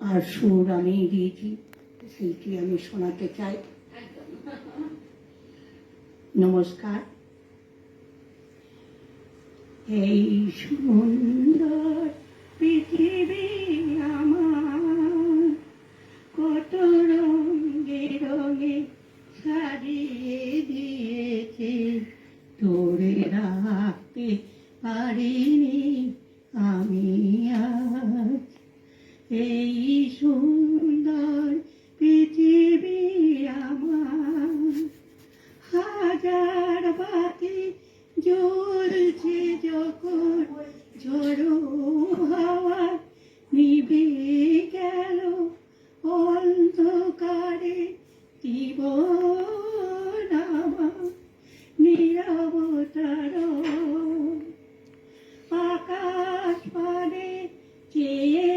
আর সুর আমি দিয়েছি সেইটি আমি শোনাতে চাই। নমস্কার। এই সুন্দর পৃথিবী আমার কত রঙে রঙে সাজিয়ে দিয়েছে ধরে রাখতে পারিনি আমি আজ। এই পৃথিবী আমার। হাজার বাতি জ্বলছে যখন ঝড়ো হাওয়া নিবে গেল অন্ধকারে জীবন